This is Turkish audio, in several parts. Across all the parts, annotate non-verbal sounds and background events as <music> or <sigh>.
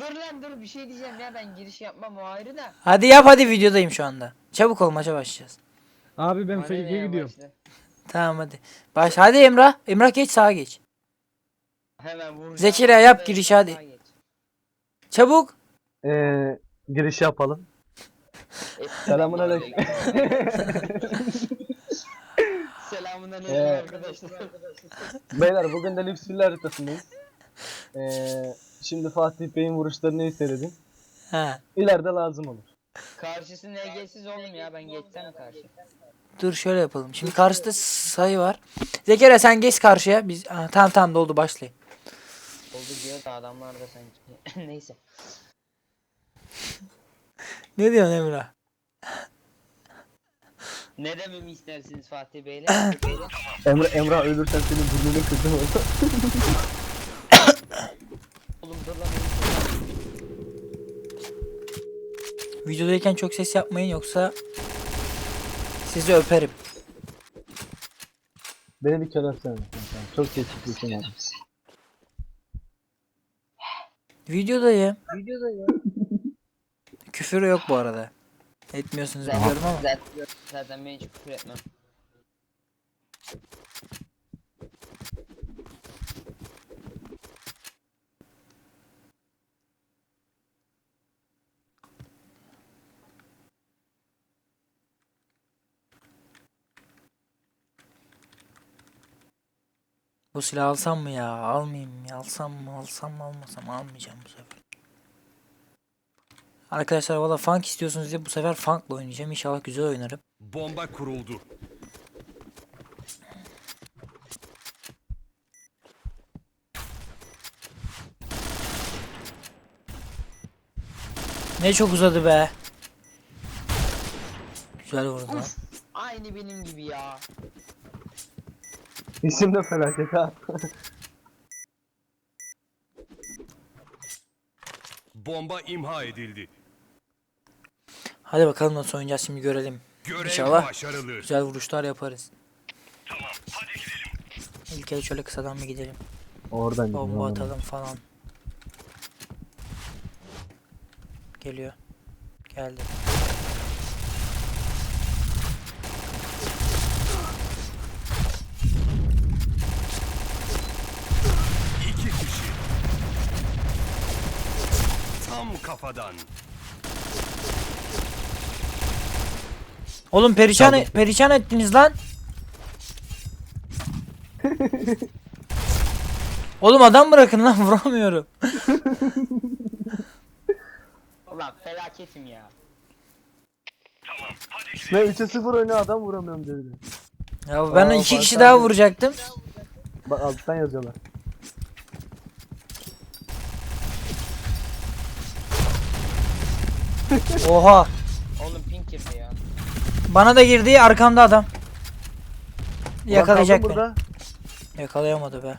Dur lan dur bir şey diyeceğim ya ben giriş yapmam o ayrı da. Hadi yap hadi videodayım şu anda. Çabuk ol maça başlayacağız. Abi ben fake'e gidiyorum. başla. Tamam hadi. Baş hadi Emrah. Emrah geç sağa geç. Hemen vuracağım. Zekeriya yap Sağa girişi hadi. Çabuk. Ee, giriş yapalım. Selamun aleyküm. <laughs> Selamun aleyküm Ee, arkadaşlar. Beyler bugün de Lüksüller haritasındayız. Ee, şimdi Fatih Bey'in vuruşlarını izledim. Ha. İleride lazım olur. Karşısı NG'siz oğlum ya ben geçsem karşı. Dur şöyle yapalım. Şimdi karşıda sayı var. Zekeriya sen geç karşıya. Biz Aa, tamam tamam doldu başlayın. Oldu diyor da adamlar da sanki. <laughs> Neyse. Ne diyorsun Emrah? Ne dememi istersiniz Fatih Bey'le? <coughs> Emre, Emrah ölürsen senin burnunu kırdım orada. <coughs> oğlum dur lan. Videodayken çok ses yapmayın yoksa sizi öperim. Beni bir kere. Tamam, Çok geçiklisin abi. Videodayım. Küfür yok bu arada. Etmiyorsunuz biliyorum ama. Zaten, zaten ben hiç küfür etmem. Bu silahı alsam mı ya? Almayayım mı? Alsam mı? Alsam mı? Almasam mı? almayacağım bu sefer. Arkadaşlar valla funk istiyorsunuz diye bu sefer funkla oynayacağım. İnşallah güzel oynarım. Bomba kuruldu. Ne çok uzadı be. Güzel vurdu lan. Aynı benim gibi ya. İsim de felaket ha. Bomba imha edildi. Hadi bakalım nasıl oynayacağız şimdi görelim. Görev İnşallah. başarılı. Güzel vuruşlar yaparız. Tamam hadi gidelim. İlk el şöyle kısadan bir gidelim. Oradan. Bomba atalım falan. Geliyor. Geldi. İki kişi. Tam kafadan. Oğlum perişan perişan ettiniz lan. <laughs> Oğlum adam bırakın lan <laughs> vuramıyorum. Ulan felaketim ya. Ne 3'e 0 oynuyor adam vuramıyorum dedi. Ya ben Aa, iki kişi daha vuracaktım. Bak alttan yazıyorlar. Oha. Oğlum pink girdi ya. Bana da girdi arkamda adam. Ulan Yakalayacak kaldım beni. burada. Yakalayamadı be.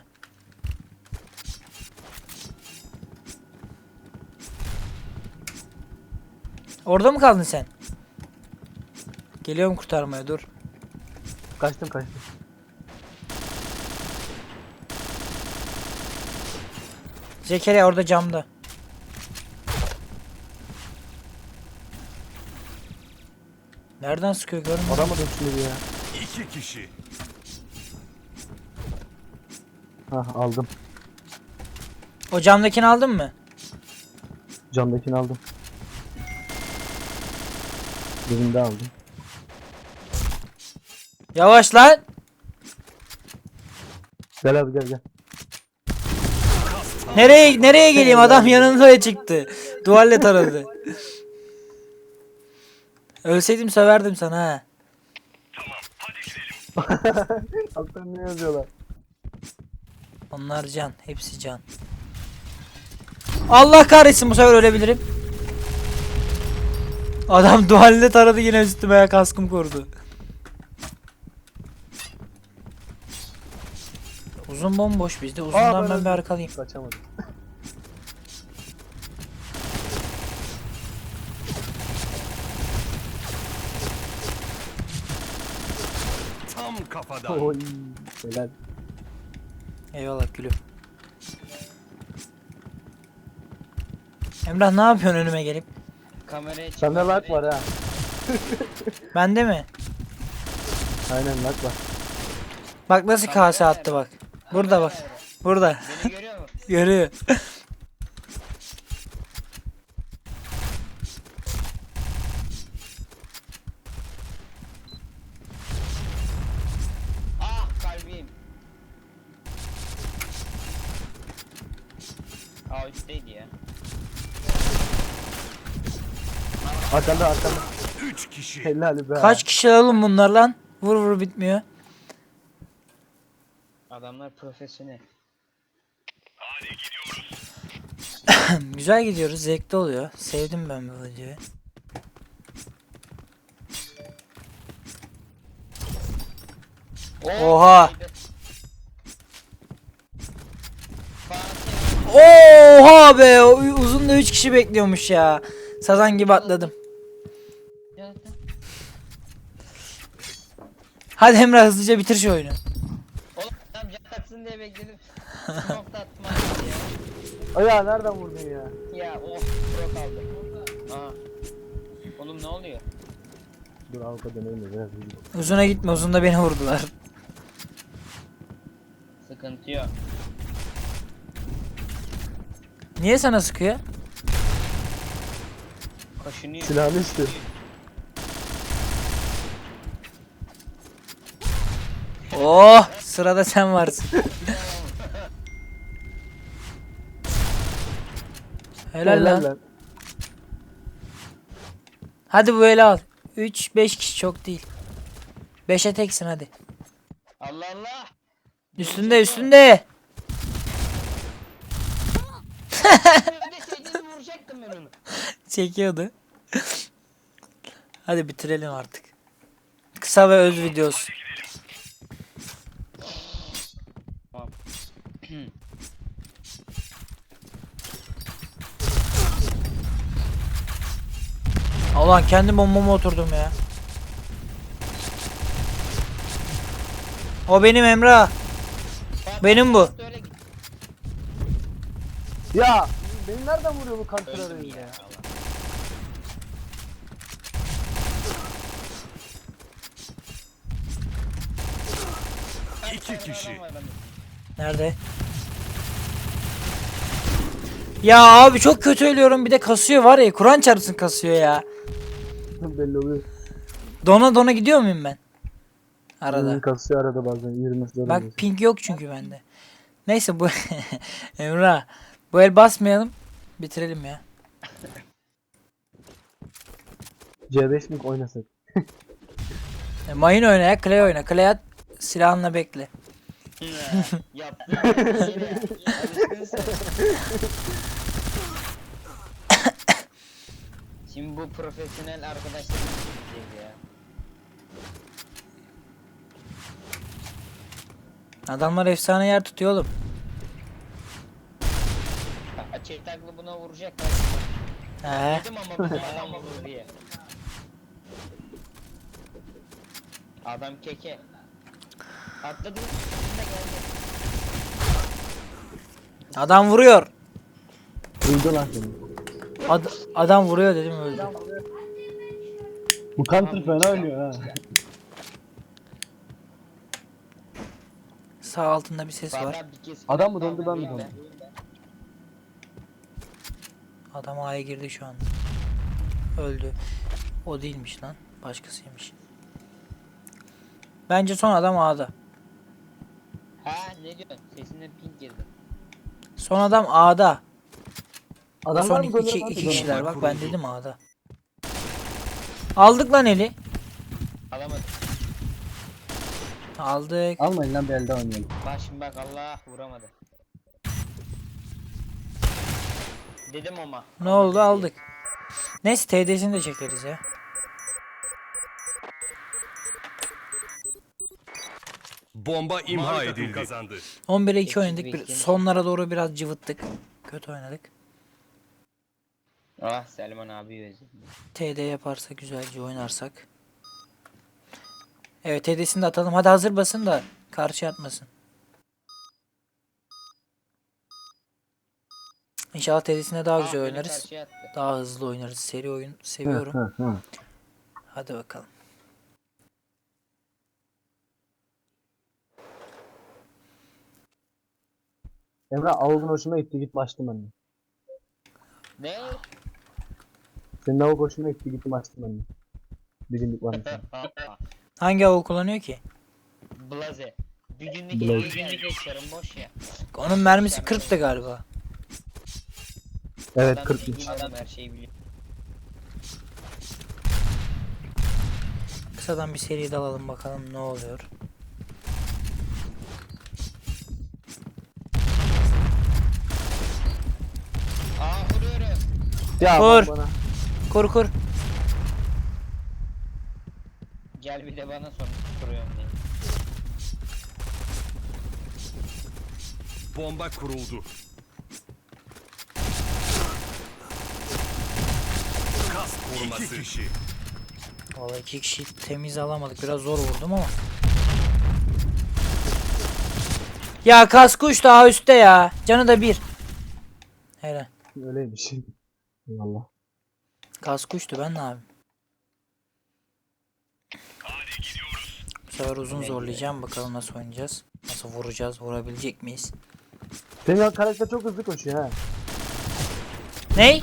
Orada mı kaldın sen? Geliyorum kurtarmaya dur. Kaçtım kaçtım. Zekeriya orada camda. Nereden sıkıyor görmüyor musun? Aramadım şimdi ya. İki kişi. Hah aldım. O camdakini aldın mı? Camdakini aldım. Birini de aldım. Yavaş lan. Gel abi gel gel. Nereye nereye geleyim adam yanında çıktı. Duvalle taradı. <laughs> Ölseydim söverdim sana ha. Alttan ne yazıyorlar? Onlar can. Hepsi can. Allah kahretsin bu sefer ölebilirim. Adam <laughs> dualle taradı yine üstüme ya kaskım korudu. Uzun bomboş bizde. Uzundan ben ben bir arkalayayım. Kaçamadım. Tam kafadan. Oy. Helal. Eyvallah gülüm. Emrah ne yapıyorsun önüme gelip? Kameraya çık. Sende lag var ha. <laughs> Bende mi? Aynen lag var. Bak nasıl kase attı bak. Burada bak. Burada. Beni görüyor musun? Görüyor. A3'teydi ya. Arkanda arkanda. 3 kişi. Helal be. Kaç kişi oğlum bunlar lan? Vur vur bitmiyor. Adamlar profesyonel. Hadi gidiyoruz. <laughs> Güzel gidiyoruz. Zevkli oluyor. Sevdim ben bu videoyu. Oha. Oha be! Uzun da 3 kişi bekliyormuş ya. Sazan gibi atladım. Hadi Emrah hızlıca bitir şu oyunu. Oğlum adam can atsın diye bekledim. <laughs> Smoke ya. Aya nereden vurdun ya? Ya oh pro kaldı. Aa. Oğlum ne oluyor? Dur avka döneyim de biraz. Uzuna gitme. Uzunda beni vurdular. Sıkıntı yok. Niye sana sıkıyor? Kaşınıyor. Silahını istiyor. Oh! Sırada sen varsın. <laughs> Helal lan. Hadi bu ele al. 3 5 kişi çok değil. 5'e teksin hadi. Allah Allah. Üstünde üstünde. Çekiyordu. Hadi bitirelim artık. Kısa ve öz videosu. Ulan kendi bombama oturdum ya. O benim Emrah. Benim bu. Ya beni nereden vuruyor bu arayınca ya. ya? İki kişi. Nerede? Ya abi çok kötü ölüyorum bir de kasıyor var ya Kur'an çarpsın kasıyor ya. Belli oluyor. Dona dona gidiyor muyum ben? Arada. Hmm, kasıyor arada bazen 20 zor Bak ping yok çünkü bende. Neyse bu <laughs> Emrah bu el basmayalım. Bitirelim ya. C5 mi oynasak? <laughs> E, mayın oyna ya Clay oyna. Clay at silahınla bekle. Yaptın. <laughs> Yine. Şimdi bu profesyonel arkadaşlarımız ya. Adamlar efsane yer tutuyor oğlum. Ha, Çetaklı buna vuracak. He. Dedim ama bu adam vurur diye. Adam keke. Atladı. Geldi. Adam vuruyor. Duydu lan seni. Ad- adam vuruyor dedim öldü. Bu counter fena oynuyor ha. Sağ altında bir ses var. Vallahi bir kez- Adam mı döndü, ben mi döndüm? Adam A'ya girdi şu anda. Öldü. O değilmiş lan. Başkasıymış. Bence son adam A'da. Ha ne diyorsun? Sesinde pink girdi. Son adam A'da. Adamlar son iki, iki, iki kişiler bak ben dedim A'da. Aldık lan eli. Alamadım. Aldık. Almayın lan bir elde oynayalım. Bak şimdi bak Allah vuramadı. Dedim ama. Ne oldu aldık. Neyse TD'sini de çekeriz ya. Bomba imha edildi. Kazandı. 11'e 2 Eksi oynadık. Bir, sonlara doğru biraz cıvıttık. Kötü oynadık. Ah Selman abi özledim. TD yaparsak güzelce oynarsak. Evet hedesini de atalım. Hadi hazır basın da karşı atmasın. İnşallah TD'sinde daha güzel oynarız. attı. Daha hızlı oynarız. Seri oyun seviyorum. Hı, hı. Hadi bakalım. Emre avukun hoşuma gitti git başladım anne. Ne? Senin avuk hoşuma gitti gittim açtım anne. Bir günlük var mı? <laughs> Hangi avuk kullanıyor ki? Blaze. Bir günlük Blaze. iki günlük yaşarım boş ya. Onun mermisi 40'tı galiba. Evet Adam 40 zengin adam her şeyi biliyor. Kısadan bir seri dalalım bakalım ne oluyor. Aa vuruyorum. Ya Vur. bana. Kur kur. Gel bir de bana sonra kuruyorum diye. Bomba kuruldu. Koruması. İki kişi. Vallahi iki kişi temiz alamadık. Biraz zor vurdum ama. Ya kaskı uç daha üstte ya. Canı da bir. Helal. Öyleymiş. Eyvallah. Kaskı uçtu ben ne yapayım? Bu sefer uzun zorlayacağım. Bakalım nasıl oynayacağız. Nasıl vuracağız? Vurabilecek miyiz? Senin karakter çok hızlı koşuyor ha. Ney?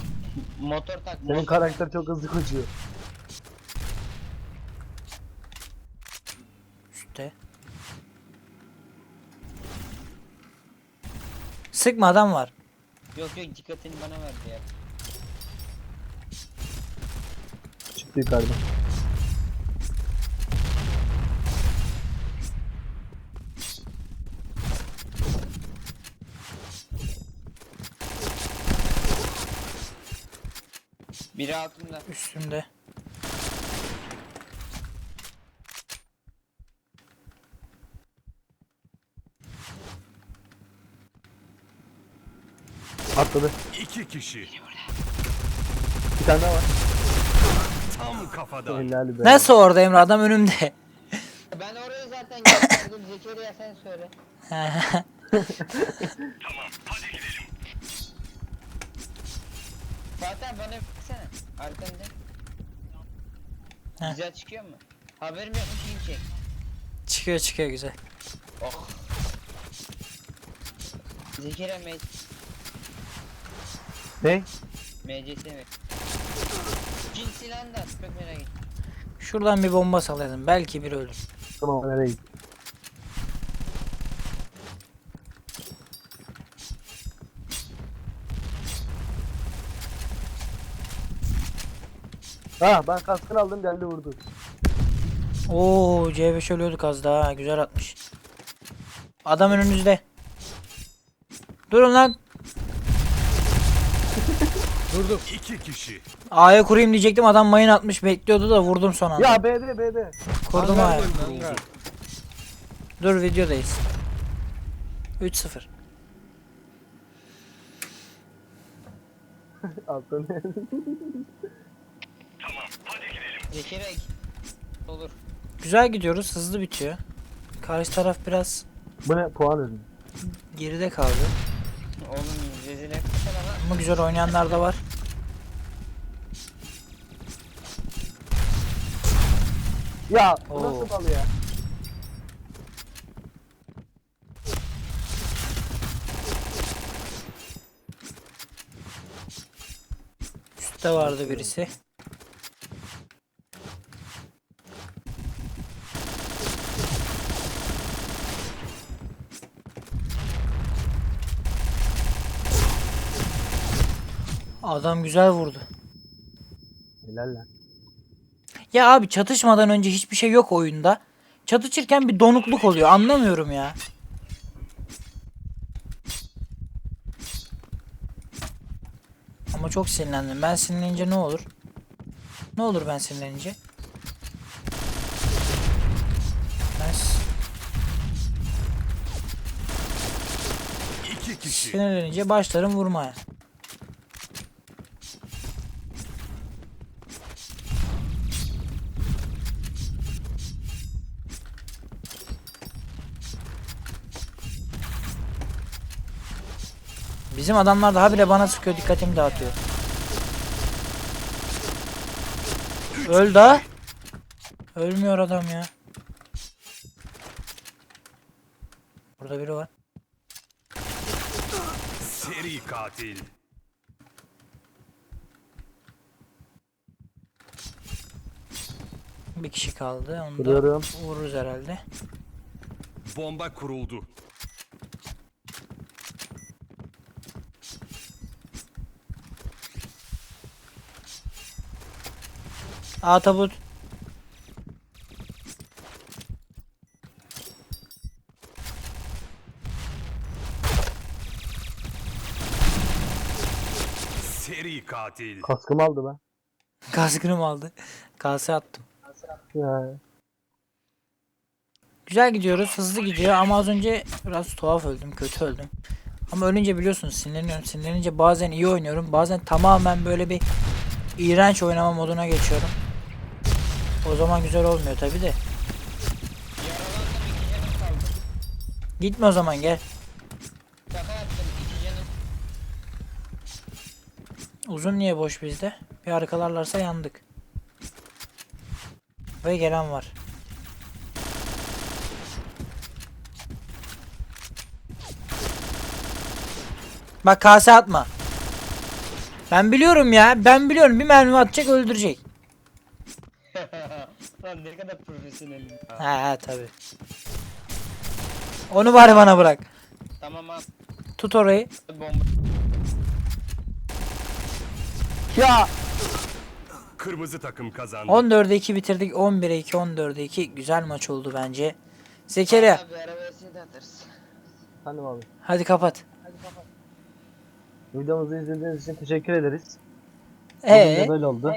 Motor tak. Senin motor karakter çok hızlı koşuyor. Üstte. Sıkma adam var. Yok yok dikkatini bana verdi ya. Çıktı yukarıda. Biri altında. Üstünde. Atladı. İki kişi. Bir tane daha var. Tam kafadan. Helal be. Nasıl orada Emre? Adam önümde. <laughs> Ben oraya zaten gösterdim. Zekeriya sen söyle. Fatih bana baksana. Arkanda. Heh. Güzel çıkıyor mu? Haberim yokmuş iyi çek. çıkıyor çıkıyor güzel. Oh. Zekeriya M Ne? MCS mi? Cin silahını da at. Şuradan bir bomba salayalım. Belki bir ölür. Tamam nereye gitti? Ha ben kaskını aldım geldi vurdu. Oo C5 ölüyorduk az daha. ha, Güzel atmış. Adam önünüzde. Durun lan. <laughs> İki kişi. A'ya kurayım diyecektim. Adam mayın atmış. Bekliyordu da vurdum son anda. Ya B'de B'de. Kurdum A'ya. Dur videodayız. 3-0. <laughs> Alttan. <laughs> Zekeriya olur. Güzel gidiyoruz. Hızlı bitiyor. Karşı taraf biraz Bu ne puan ödün? geride kaldı. Oğlum rezil etmesen ama. Ama güzel oynayanlar da var. Ya bu Oo. nasıl bal ya? Üstte vardı birisi. Adam güzel vurdu. Helal lan. Ya abi çatışmadan önce hiçbir şey yok oyunda. Çatışırken bir donukluk oluyor. Anlamıyorum ya. Ama çok sinirlendim. Ben sinirlenince ne olur? Ne olur ben sinirlenince? Ben İki kişi. sinirlenince başlarım vurmaya. Bizim adamlar daha bile bana sıkıyor dikkatimi dağıtıyor. Öl da. Ölmüyor adam ya. Burada biri var. Seri katil. Bir kişi kaldı. Onu da Vuruyorum. vururuz herhalde. Bomba kuruldu. Aa tabut. Seri katil. Kaskımı aldı ben. Kaskını aldı. Kase attım. Ya. Güzel gidiyoruz. Hızlı gidiyor ama az önce biraz tuhaf öldüm. Kötü öldüm. Ama ölünce biliyorsunuz sinirleniyorum. Sinirlenince bazen iyi oynuyorum. Bazen tamamen böyle bir iğrenç oynama moduna geçiyorum. O zaman güzel olmuyor tabi de. Gitme o zaman gel. Uzun niye boş bizde? Bir arkalarlarsa yandık. Ve gelen var. Bak kase atma. Ben biliyorum ya. Ben biliyorum. Bir mermi atacak öldürecek. Lan ne kadar profesyonelim ya. Ha ha tabi. Onu bari bana bırak. Tamam abi Tut orayı. bomba. Ya. Kırmızı takım kazandı. 14'e 2 bitirdik. 11'e 2, 14'e 2. Güzel maç oldu bence. Zekeriya. Abi arabasını da atarız. Efendim abi. Hadi kapat. Videomuzu izlediğiniz için teşekkür ederiz. Bugün de Ee? böyle oldu.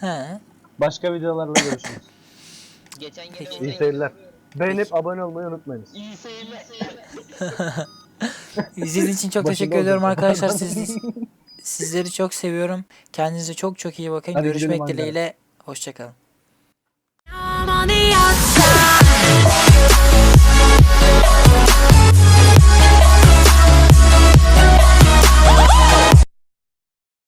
He. Başka videolarla görüşürüz. Geçen gene İyi seyirler. Beğenip abone olmayı unutmayınız. İyi seyirler. <laughs> İzlediğiniz için çok Başında teşekkür ediyorum arkadaşlar. Siz, <laughs> sizleri çok seviyorum. Kendinize çok çok iyi bakın. Hadi Görüşmek dileğiyle. Hoşçakalın. I'm on the outside.